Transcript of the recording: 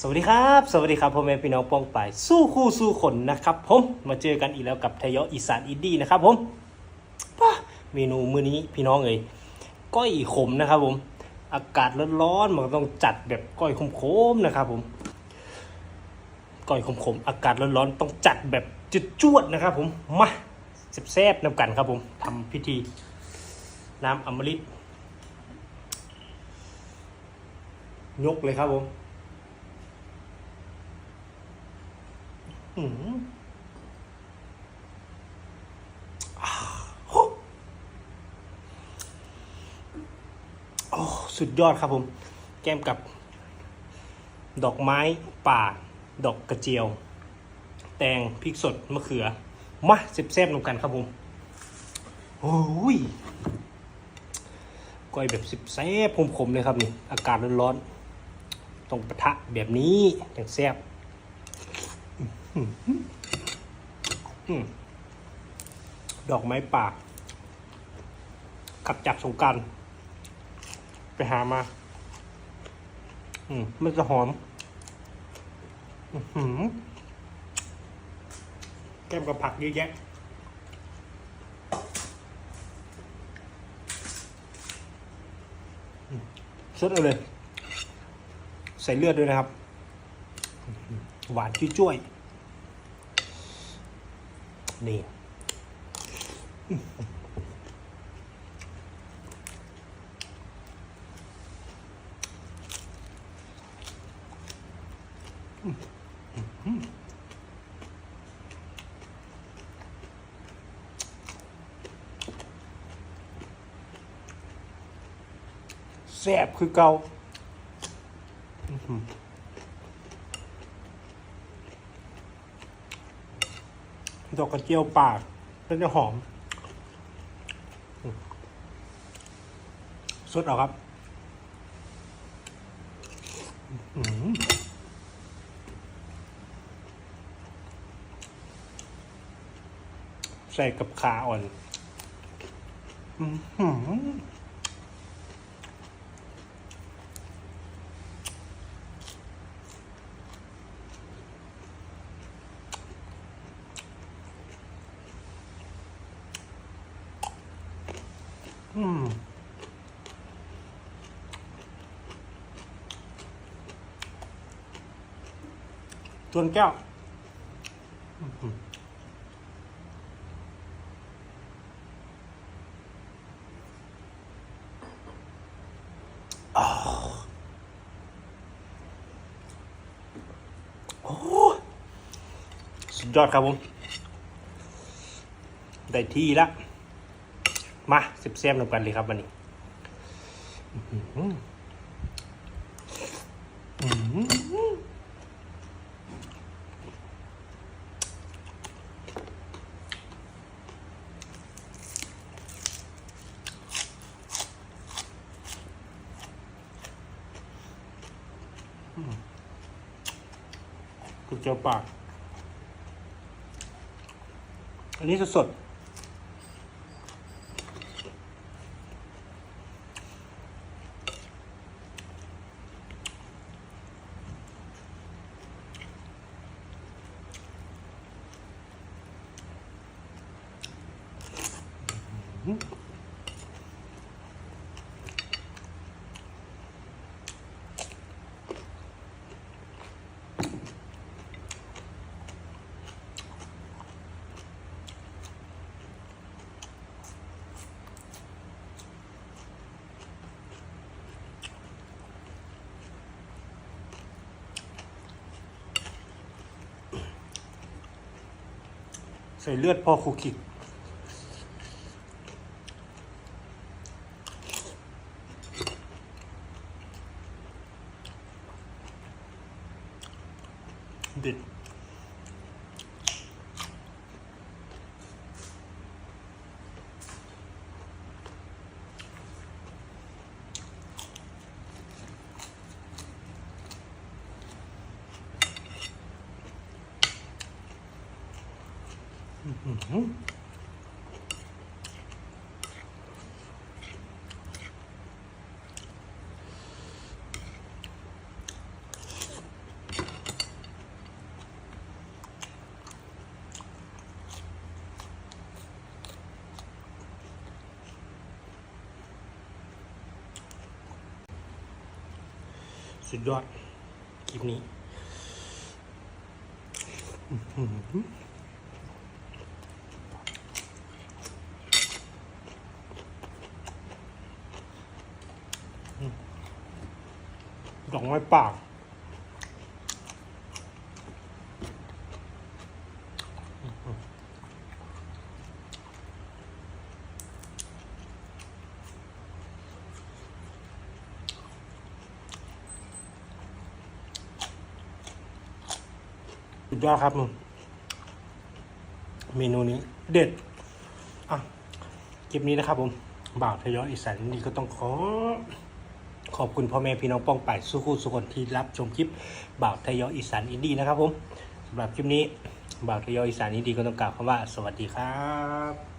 สวัสดีครับ สวัสดีครับพ่อแม่พี่น้องป้องไปสู้คู่สู้คนนะครับผมมาเจอกันอีกแล้วกับทยออีสานอินดี้นะครับผมเมนูมื้อนี้พี่น้องเอ่ยก้อยขมนะครับผม อากาศร้อนๆมันก็ต้องจัดแบบก้อยขมๆนะครับผมก้อยขมๆอากาศร้อนๆต้องจัดแบบจุดจวดนะครับผมมาแซ่บๆนำกันครับผมทำพิธี น้ำอมฤตยกเลยครับผม อืมอ่า โอ้โอ้สุดยอดครับผม แก้มกับ ดอกไม้ป่า ดอกกระเจียว แตงพริกสดมะเขือ มาเซฟๆลงกันครับผมโอ้ยก้อยแบบสิบแซ่บขมๆเลยครับนี่ อากาศร้อนๆต้องปะทะแบบนี้อย่างแซ่บ ดอกไม้ป่าขับจากสงการไปหามา อืมมันจะหอม อืแก้มกับผักเยอะแยะอืมสดเอาเลย ใส่เลือดด้วยนะครับ หวานจุ้ย นี่ แซ่บคือเกาอื้อหือ ดอกกระเจียวป่าเป็นจะหอม สดเอาครับใส่กับขาอ่อน อื้อ อืมจวนแก้วอื้อหืออ้าวโอ้สุดยอดครับผม ได้ที่แล้ว มาสียบเสียบๆกันเลยครับวันนี้กุเจียวปาก อันนี้สดๆ ใส่เลือดพอคุก でうんうん สุดยอด คลิปนี้อื้อหือดอกไม้ป่า สุดยอดครับมึงเมนูนี้เด็ด อะคลิปนี้นะครับผมบ่าวทยอยอีสานนี่ก็ต้องขอ ขอบคุณพ่อแม่พี่น้องป้องป่ายสุขุสุคนที่รับชมคลิปบ่าวทยอยอีสานอินดี้นะครับผมสำหรับคลิปนี้บ่าวทยอยอีสานอินดี้ก็ต้องกล่าวคำว่า สวัสดีครับ